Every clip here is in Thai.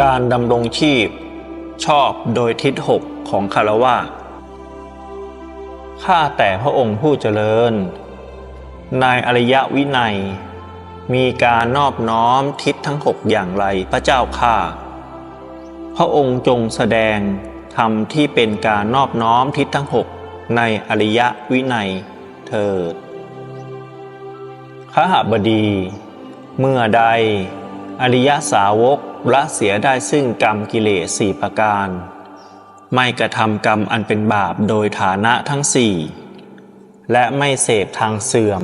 การดำรงชีพ ชอบโดยทิศหกของคารวะข้าแต่พระองค์ผู้เจริญในอริยวินัย มีการนอบน้อมทิศทั้งหกอย่างไรพระเจ้าข้าพระองค์จงแสดงธรรมที่เป็นการนอบน้อมทิศทั้งหกในอริยวินัยเถิด ขหบดี เมื่อใด อริยสาวกละเสียได้ซึ่งกรรมกิเลสสี่ประการ ไม่กระทำกรรมอันเป็นบาปโดยฐานะทั้งสี่และไม่เสพทางเสื่อม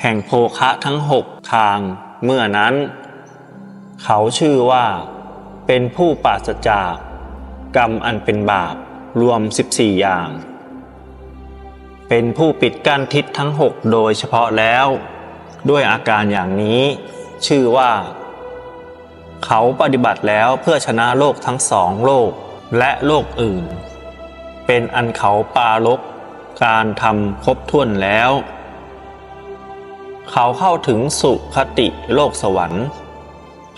แห่งโภคะทั้งหกทาง เมื่อนั้น เขาชื่อว่า เป็นผู้ปราศจาก กรรมอันเป็นบาปรวม 14 อย่าง เป็นผู้ปิดกั้นทิศทั้งหกโดยเฉพาะแล้ว ด้วยอาการอย่างนี้ ชื่อว่า เขาปฏิบัติแล้วเพื่อชนะโลกทั้งสองโลกและโลกอื่น เป็นอันเขาปาลกการทำครบถ้วนแล้ว เขาเข้าถึงสุคติโลกสวรรค์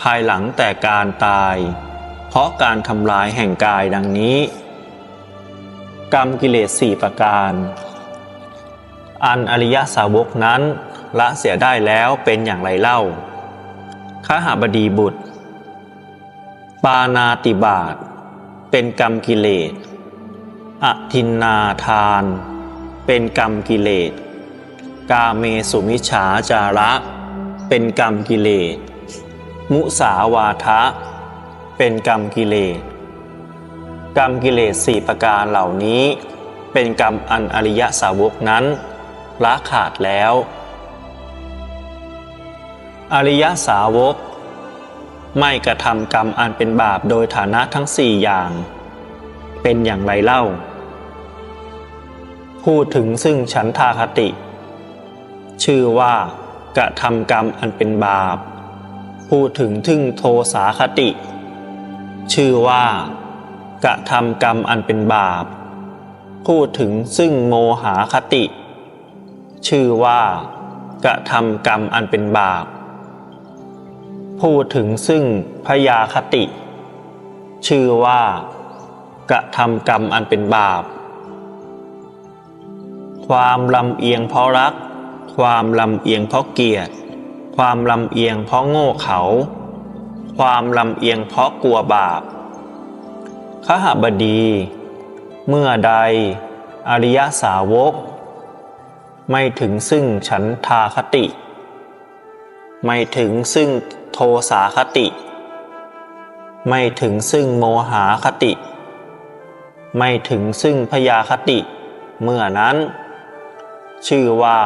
ภายหลังแต่การตาย เพราะการทำลายแห่งกายดังนี้ กรรมกิเลสสี่ประการ อันอริยสาวกนั้น ละเสียได้แล้วเป็นอย่างไรเล่าข้าหาบดีบุตร ปานาติบาตเป็นกรรมกิเลสอทินนาทาน เป็นกรรมกิเลส กาเมสุมิฉาจาระ เป็นกรรมกิเลส มุสาวาทะ เป็นกรรมกิเลส กรรมกิเลสสี่ประการเหล่านี้ เป็นกรรมอันอริยสาวกนั้นละขาดแล้ว อริยสาวก ไม่กระทำกรรมอันเป็นบาปโดยฐานะทั้งสี่อย่าง เป็นอย่างไรเล่า พูดถึงซึ่งฉันทาคติ ชื่อว่ากระทำกรรมอันเป็นบาป พูดถึงทึ่งโทสาคติ ชื่อว่ากระทำกรรมอันเป็นบาป พูดถึงซึ่งโมหาคติ ชื่อว่ากระทำกรรมอันเป็นบาป พูดถึงซึ่งพยาคติ ชื่อว่ากระทำกรรมอันเป็นบาป ความลำเอียงเพราะรัก ความลำเอียงเพราะเกลียดความลำเอียงเพราะโง่เขาความลำเอียงเพราะกลัวบาปขหบดี เมื่อใด อริยสาวก ไม่ถึงซึ่งฉันทาคติ ไม่ถึงซึ่ง โทสาคติ ไม่ถึงซึ่งโมหาคติ ไม่ถึงซึ่งพยาคติ เมื่อนั้น ชื่อว่า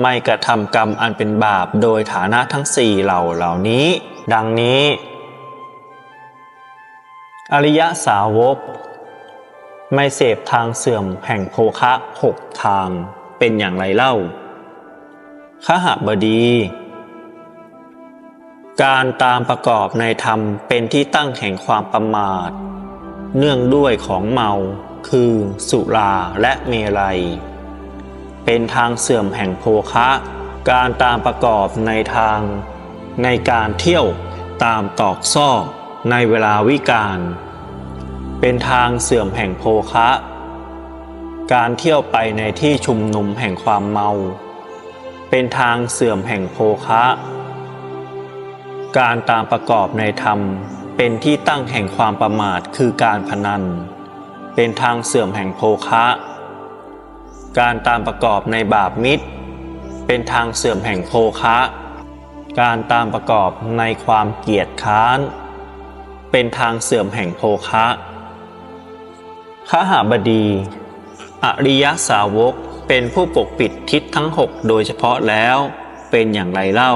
ไม่กระทำกรรมอันเป็นบาปโดยฐานะทั้งสี่เหล่าเหล่านี้ ดังนี้ อริยสาวก ไม่เสพทางเสื่อมแห่งโภคะหกทางเป็นอย่างไรเล่าขหบดี การตามประกอบในธรรมเป็นที่ตั้งแห่งความประมาท เนื่องด้วยของเมาคือสุราและเมรัย เป็นทางเสื่อมแห่งโภคะ การตามประกอบในทาง ในการเที่ยวตามตอกซอกในเวลาวิกาลเป็นทางเสื่อมแห่งโภคะ การเที่ยวไปในที่ชุมนุมแห่งความเมา เป็นทางเสื่อมแห่งโภคะ การตามประกอบในธรรม เป็นที่ตั้งแห่งความประมาทคือการพนัน เป็นทางเสื่อมแห่งโภคะ การตามประกอบในบาปมิตร เป็นทางเสื่อมแห่งโภคะ การตามประกอบในความเกียจค้าน เป็นทางเสื่อมแห่งโภคะขหาบดี อริยสาวกเป็นผู้ปกปิดทิศทั้งหกโดยเฉพาะแล้ว เป็นอย่างไรเล่า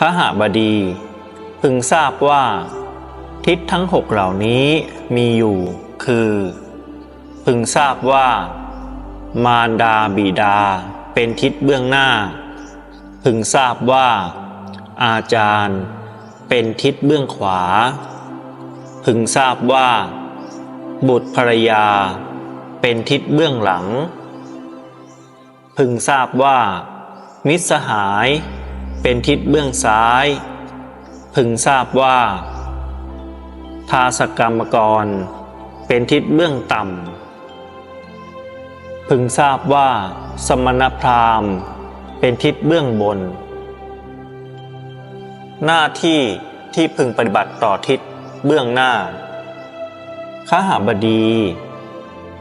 ขหาบดี พึงทราบว่า ทิศทั้งหกเหล่านี้มีอยู่คือ พึงทราบว่า มารดาบิดาเป็นทิศเบื้องหน้า พึงทราบว่า อาจารย์เป็นทิศเบื้องขวา พึงทราบว่า บุตรภรยา เป็นทิศเบื้องหลัง พึงทราบว่า มิตรสหาย เป็นทิศเบื้องซ้าย พึงทราบว่า ทาสกรรมกร เป็นทิศเบื้องต่ำพึงทราบว่า สมณพราหมณ์ เป็นทิศเบื้องบน หน้าที่ที่พึงปฏิบัติต่อทิศเบื้องหน้าข้าหาบดี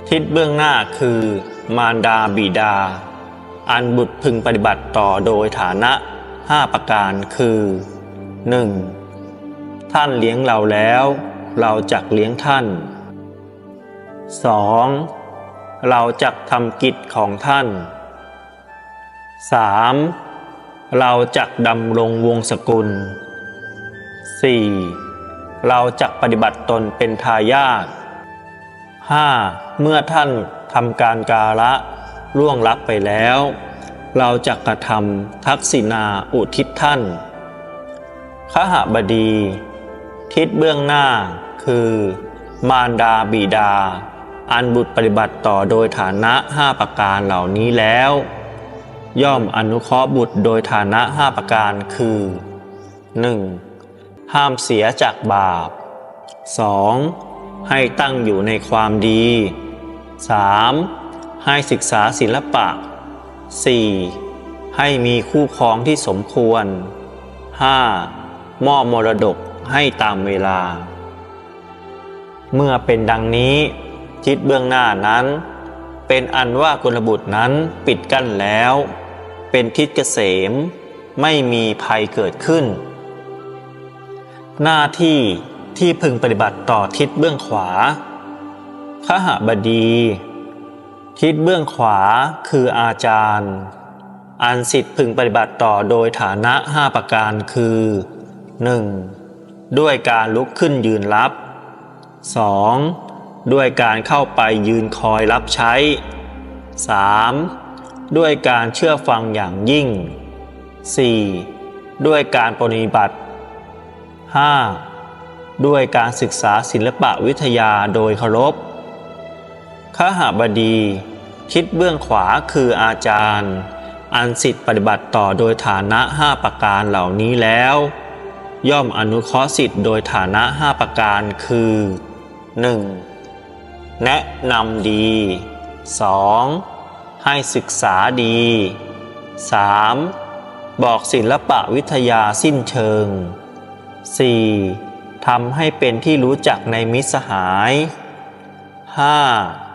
ทิศเบื้องหน้าคือ มารดาบิดา อันบุตรพึงปฏิบัติต่อโดยฐานะ ห้าประการคือ 1. ท่านเลี้ยงเราแล้ว เราจักเลี้ยงท่าน 2. เราจักทำกิจของท่าน 3. เราจักดำรงวงศกุล 4. เราจักปฏิบัติตนเป็นทายาท 5. เมื่อท่านทำการกาละล่วงลับไปแล้ว เราจะกระทำทักษิณาอุทิศท่านขหบดี ทิศเบื้องหน้าคือ มารดาบิดา อันบุตรปฏิบัติต่อโดยฐานะห้าประการเหล่านี้แล้ว ย่อมอนุเคราะห์บุตรโดยฐานะห้าประการคือ 1. ห้ามเสียจากบาป 2. ให้ตั้งอยู่ในความดี 3. ให้ศึกษาศิลปะ 4. ให้มีคู่ครองที่สมควร 5. มอบมรดกให้ตามเวลา เมื่อเป็นดังนี้ทิศเบื้องหน้านั้น เป็นอันว่ากุลบุตรนั้นปิดกั้นแล้ว เป็นทิศเกษม ไม่มีภัยเกิดขึ้น หน้าที่ที่พึงปฏิบัติต่อทิศเบื้องขวาขหบดี ทิศเบื้องขวาคืออาจารย์ อันสิทธิ์พึงปฏิบัติต่อโดยฐานะห้าประการคือ 1. ด้วยการลุกขึ้นยืนรับ 2. ด้วยการเข้าไปยืนคอยรับใช้ 3. ด้วยการเชื่อฟังอย่างยิ่ง 4. ด้วยการปฏิบัติ 5. ด้วยการศึกษาศิลปะวิทยาโดยเคารพ ขหบดี ทิศเบื้องขวาคืออาจารย์ อันสิทธิ์ปฏิบัติต่อโดยฐานะห้าประการเหล่านี้แล้ว ย่อมอนุเคราะห์สิทธิ์โดยฐานะห้าประการคือ 1. แนะนำดี 2. ให้ศึกษาดี 3. บอกศิลปะวิทยาสิ้นเชิง 4. ทำให้เป็นที่รู้จักในมิสหาย 5.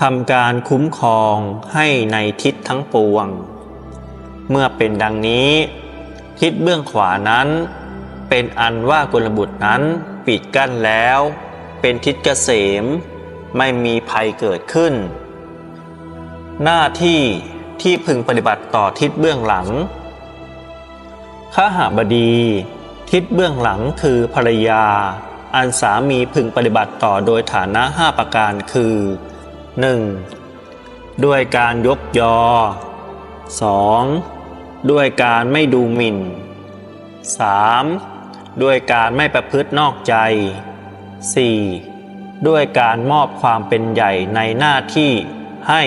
ทำการคุ้มครองให้ในทิศทั้งปวง เมื่อเป็นดังนี้ ทิศเบื้องขวานั้น เป็นอันว่ากุลบุตรนั้นปิดกั้นแล้ว เป็นทิศเกษม ไม่มีภัยเกิดขึ้น หน้าที่ที่พึงปฏิบัติต่อทิศเบื้องหลังข้าหาบดี ทิศเบื้องหลังคือภรรยา อันสามีพึงปฏิบัติต่อโดยฐานะห้าประการคือ 1. ด้วยการยกยอ 2. ด้วยการไม่ดูหมิ่น 3. ด้วยการไม่ประพฤตินอกใจ 4. ด้วยการมอบความเป็นใหญ่ในหน้าที่ให้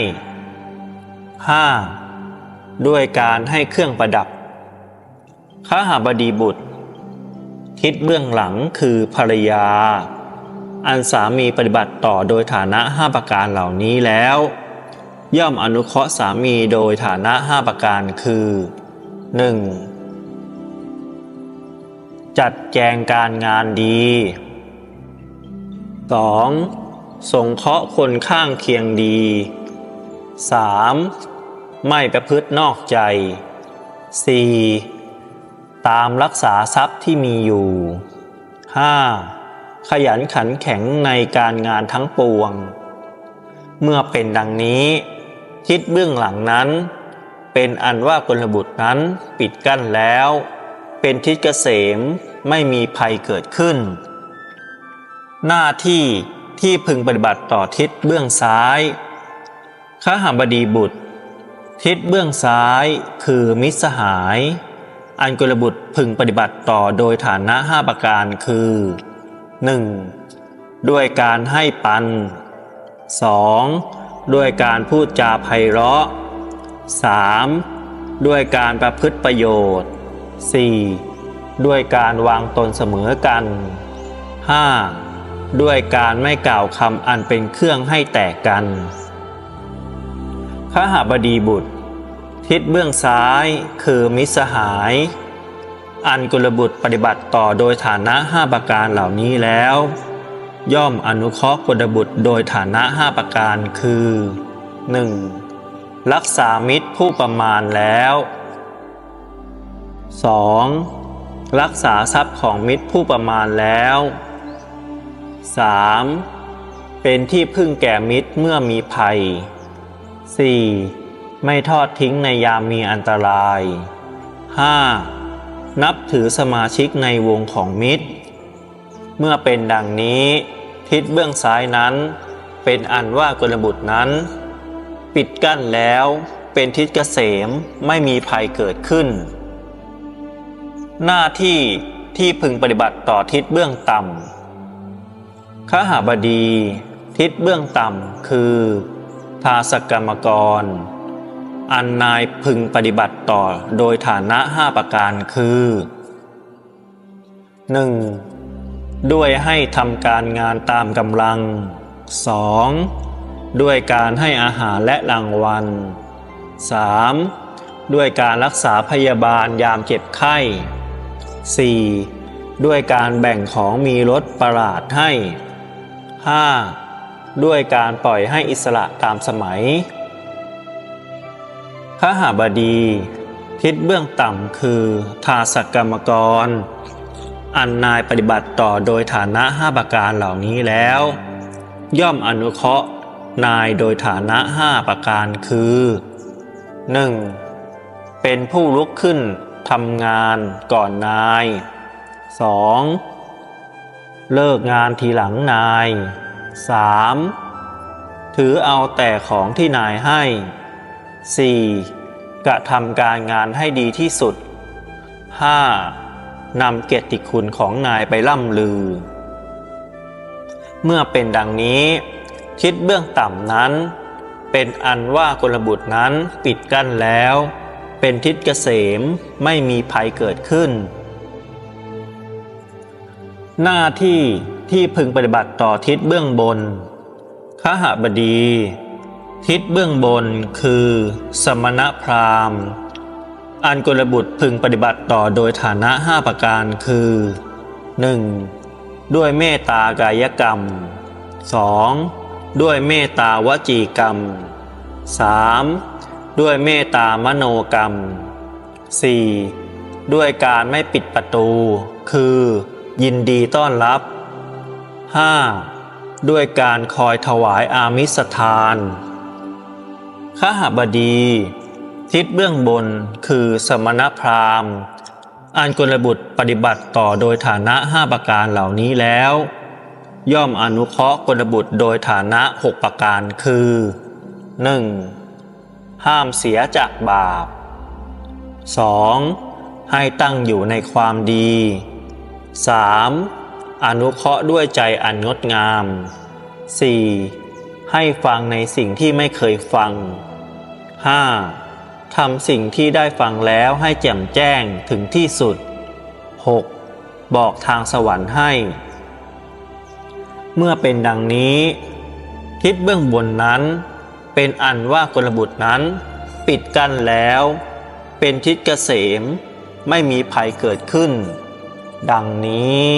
5. ด้วยการให้เครื่องประดับข้าหาบดีบุตร ทิศเบื้องหลังคือภรรยา อันสามีปฏิบัติต่อโดยฐานะห้าประการเหล่านี้แล้ว ย่อมอนุเคราะห์สามีโดยฐานะห้าประการคือ 1. จัดแจงการงานดี 2. สงเคราะห์คนข้างเคียงดี 3. ไม่ประพฤตินอกใจ 4. ตามรักษาทรัพย์ที่มีอยู่ 5. ขยันขันแข็งในการงานทั้งปวง เมื่อเป็นดังนี้ ทิศเบื้องหลังนั้น เป็นอันว่ากุลบุตรนั้นปิดกั้นแล้ว เป็นทิศเกษมไม่มีภัยเกิดขึ้น หน้าที่ที่พึงปฏิบัติต่อทิศเบื้องซ้ายข้าหาบดีบุตร ทิศเบื้องซ้ายคือมิสหาย อันกุลบุตรพึงปฏิบัติต่อโดยฐานะห้าประการคือ 1. ด้วยการให้ปัน 2. ด้วยการพูดจาไพเราะ 3. ด้วยการประพฤติประโยชน์ 4. ด้วยการวางตนเสมอกัน 5. ด้วยการไม่กล่าวคำอันเป็นเครื่องให้แตกกันขหบดีบุตร ทิศเบื้องซ้ายคือมิสหาย อันกุลบุตรปฏิบัติต่อโดยฐานะห้าประการเหล่านี้แล้ว ย่อมอนุเคราะห์กุลบุตรโดยฐานะห้าประการคือ 1. รักษามิตรผู้ประมาณแล้ว 2. รักษาทรัพย์ของมิตรผู้ประมาณแล้ว 3. เป็นที่พึ่งแก่มิตรเมื่อมีภัย 4. ไม่ทอดทิ้งในยามมีอันตราย 5. นับถือสมาชิกในวงของมิตร เมื่อเป็นดังนี้ ทิศเบื้องซ้ายนั้น เป็นอันว่ากลบุตรนั้น ปิดกั้นแล้วเป็นทิศเกษมไม่มีภัยเกิดขึ้น หน้าที่ที่พึงปฏิบัติต่อทิศเบื้องต่ำขหาบดี ทิศเบื้องต่ำคือทาสกรรมกร อันนายพึงปฏิบัติต่อโดยฐานะห้าประการคือ 1. ด้วยให้ทำการงานตามกำลัง 2. ด้วยการให้อาหารและรางวัล 3. ด้วยการรักษาพยาบาลยามเจ็บไข้ 4. ด้วยการแบ่งของมีรสประหลาดให้ 5. ด้วยการปล่อยให้อิสระตามสมัย ขหาบดี ทิศเบื้องต่ำคือ ทาสกรรมกร อันนายปฏิบัติต่อโดยฐานะห้าประการเหล่านี้แล้ว ย่อมอนุเคราะห์นายโดยฐานะห้าประการคือ 1. เป็นผู้ลุกขึ้นทำงานก่อนนาย 2. เลิกงานทีหลังนาย 3. ถือเอาแต่ของที่นายให้ 4. กระทำการงานให้ดีที่สุด 5. นำเกียรติคุณของนายไปล่ำลือ เมื่อเป็นดังนี้ ทิศเบื้องต่ำนั้น เป็นอันว่ากลบุตรนั้นปิดกั้นแล้ว เป็นทิศเกษมไม่มีภัยเกิดขึ้น หน้าที่ที่พึงปฏิบัติต่อทิศเบื้องบนขหบดี ทิศเบื้องบนคือ สมณพราหมณ์อันกลบุตรพึงปฏิบัติต่อโดยฐานะห้าประการคือ 1. ด้วยเมตตากายกรรม 2. ด้วยเมตตาวจีกรรม 3. ด้วยเมตตามโนกรรม 4. ด้วยการไม่ปิดประตู คือ ยินดีต้อนรับ 5. ด้วยการคอยถวายอามิสทาน ขหบดี ทิศเบื้องบนคือสมณพราหมณ์อันกลบุตรปฏิบัติต่อโดยฐานะห้าประการเหล่านี้แล้ว ย่อมอนุเคราะห์กลบุตรโดยฐานะหกประการคือ 1. ห้ามเสียจากบาป 2. ให้ตั้งอยู่ในความดี 3. อนุเคราะห์ด้วยใจอันงดงาม 4. ให้ฟังในสิ่งที่ไม่เคยฟัง 5. ทำสิ่งที่ได้ฟังแล้วให้แจ่มแจ้งถึงที่สุด 6. บอกทางสวรรค์ให้ เมื่อเป็นดังนี้ทิศเบื้องบนนั้น เป็นอันว่ากลบุตรนั้น ปิดกั้นแล้ว เป็นทิศเกษมไม่มีภัยเกิดขึ้น ดังนี้